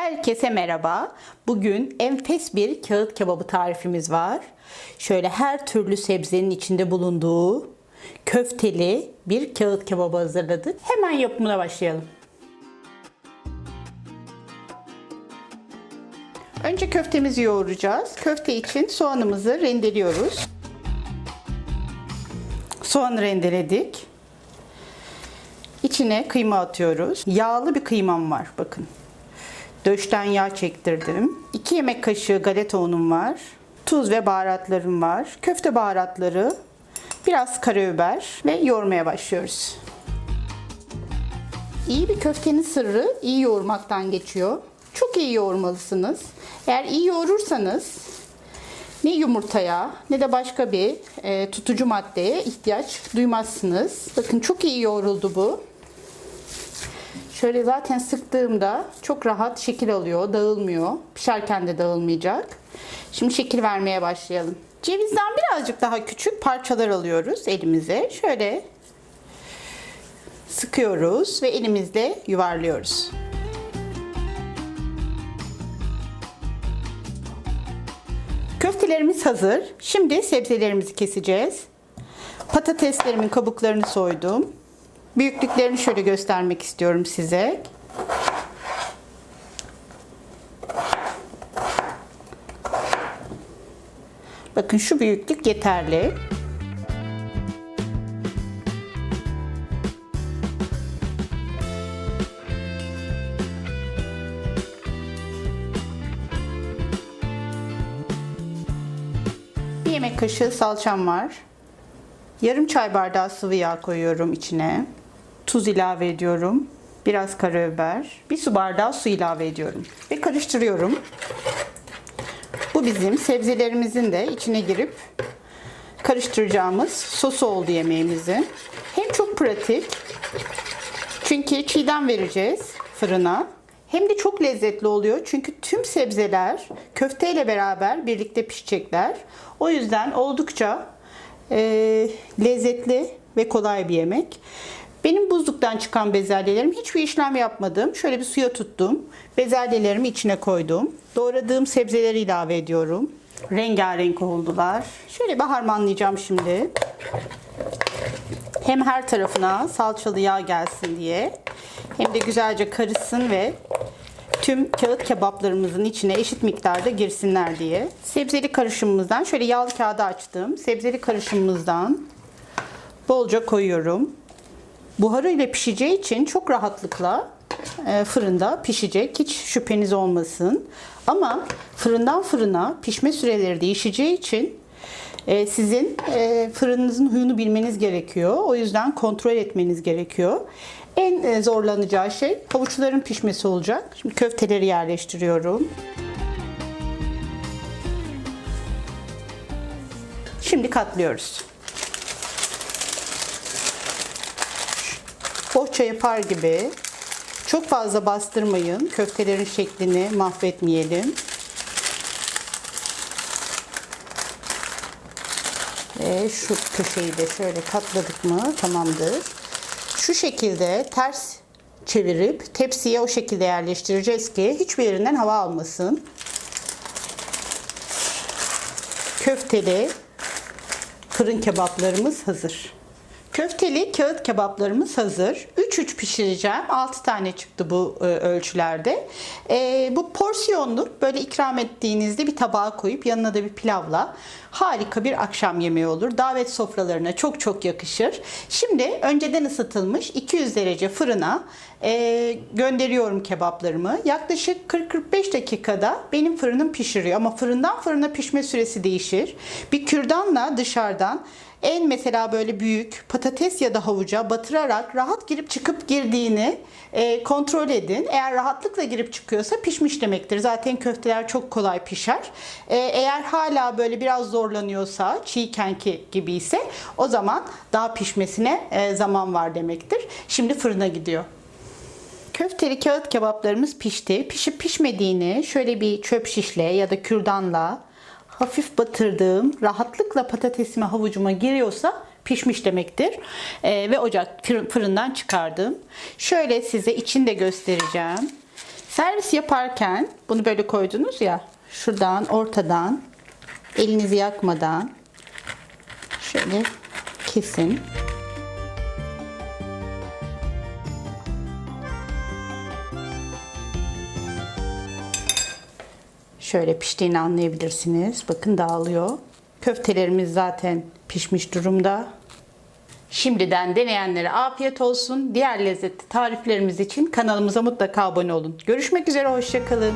Herkese merhaba. Bugün enfes bir kağıt kebabı tarifimiz var. Şöyle her türlü sebzenin içinde bulunduğu köfteli bir kağıt kebabı hazırladık. Hemen yapımına başlayalım. Önce köftemizi yoğuracağız. Köfte için soğanımızı rendeliyoruz. Soğanı rendeledik. İçine kıyma atıyoruz. Yağlı bir kıymam var bakın. Döşten yağ çektirdim. 2 yemek kaşığı galeta unum var. Tuz ve baharatlarım var. Köfte baharatları, biraz karabiber ve yoğurmaya başlıyoruz. İyi bir köftenin sırrı iyi yoğurmaktan geçiyor. Çok iyi yoğurmalısınız. Eğer iyi yoğurursanız ne yumurtaya ne de başka bir e, tutucu maddeye ihtiyaç duymazsınız. Bakın çok iyi yoğruldu bu. Şöyle zaten sıktığımda çok rahat şekil alıyor, dağılmıyor. Pişerken de dağılmayacak. Şimdi şekil vermeye başlayalım. Cevizden birazcık daha küçük parçalar alıyoruz elimize. Şöyle sıkıyoruz ve elimizle yuvarlıyoruz. Köftelerimiz hazır. Şimdi sebzelerimizi keseceğiz. Patateslerimin kabuklarını soydum. Büyüklüklerini şöyle göstermek istiyorum size. Bakın şu büyüklük yeterli. Bir yemek kaşığı salçam var. Yarım çay bardağı sıvı yağ koyuyorum içine. Tuz ilave ediyorum. Biraz karabiber. Bir su bardağı su ilave ediyorum. Ve karıştırıyorum. Bu bizim sebzelerimizin de içine girip karıştıracağımız sosu oldu yemeğimizin. Hem çok pratik. Çünkü çiğden vereceğiz fırına. Hem de çok lezzetli oluyor. Çünkü tüm sebzeler köfteyle beraber birlikte pişecekler. O yüzden oldukça e, lezzetli ve kolay bir yemek. Benim buzluktan çıkan bezelyelerim hiçbir işlem yapmadım. Şöyle bir suya tuttum. Bezelyelerimi içine koydum. Doğradığım sebzeleri ilave ediyorum. Rengarenk oldular. Şöyle bir harmanlayacağım şimdi. Hem her tarafına salçalı yağ gelsin diye hem de güzelce karışsın ve tüm kağıt kebaplarımızın içine eşit miktarda girsinler diye. Sebzeli karışımımızdan şöyle yağlı kağıdı açtım. Sebzeli karışımımızdan bolca koyuyorum. Buharı ile pişeceği için çok rahatlıkla e, fırında pişecek. Hiç şüpheniz olmasın. Ama fırından fırına pişme süreleri değişeceği için e, sizin e, fırınınızın huyunu bilmeniz gerekiyor. O yüzden kontrol etmeniz gerekiyor. En zorlanacağı şey havuçların pişmesi olacak. Şimdi köfteleri yerleştiriyorum. Şimdi katlıyoruz. Poğaça yapar gibi çok fazla bastırmayın. Köftelerin şeklini mahvetmeyelim. Ve şu köşeyi de şöyle katladık mı tamamdır. Şu şekilde ters çevirip tepsiye o şekilde yerleştireceğiz ki hiçbir yerinden hava almasın. Köfteli fırın kebaplarımız hazır. Köfteli kağıt kebaplarımız hazır. 3-3 pişireceğim. 6 tane çıktı bu e, ölçülerde. E, bu porsiyonluk böyle ikram ettiğinizde bir tabağa koyup yanına da bir pilavla harika bir akşam yemeği olur. Davet sofralarına çok çok yakışır. Şimdi önceden ısıtılmış 200 derece fırına e, gönderiyorum kebaplarımı. Yaklaşık 40-45 dakikada benim fırınım pişiriyor. Ama fırından fırına pişme süresi değişir. Bir kürdanla dışarıdan en mesela böyle büyük patates ya da havuca batırarak rahat girip çıkıp girdiğini e, kontrol edin. Eğer rahatlıkla girip çıkıyorsa pişmiş demektir. Zaten köfteler çok kolay pişer. E, eğer hala böyle biraz zorlanıyorsa çiğken ki gibi ise o zaman daha pişmesine e, zaman var demektir. Şimdi fırına gidiyor. Köfteli kağıt kebaplarımız pişti. Pişip pişmediğini şöyle bir çöp şişle ya da kürdanla hafif batırdığım rahatlıkla patatesime havucuma giriyorsa pişmiş demektir. Ee, ve ocak fırından çıkardım. Şöyle size içinde göstereceğim. Servis yaparken bunu böyle koydunuz ya. Şuradan ortadan elinizi yakmadan şöyle kesin. Şöyle piştiğini anlayabilirsiniz. Bakın dağılıyor. Köftelerimiz zaten pişmiş durumda. Şimdiden deneyenlere afiyet olsun. Diğer lezzetli tariflerimiz için kanalımıza mutlaka abone olun. Görüşmek üzere, hoşçakalın.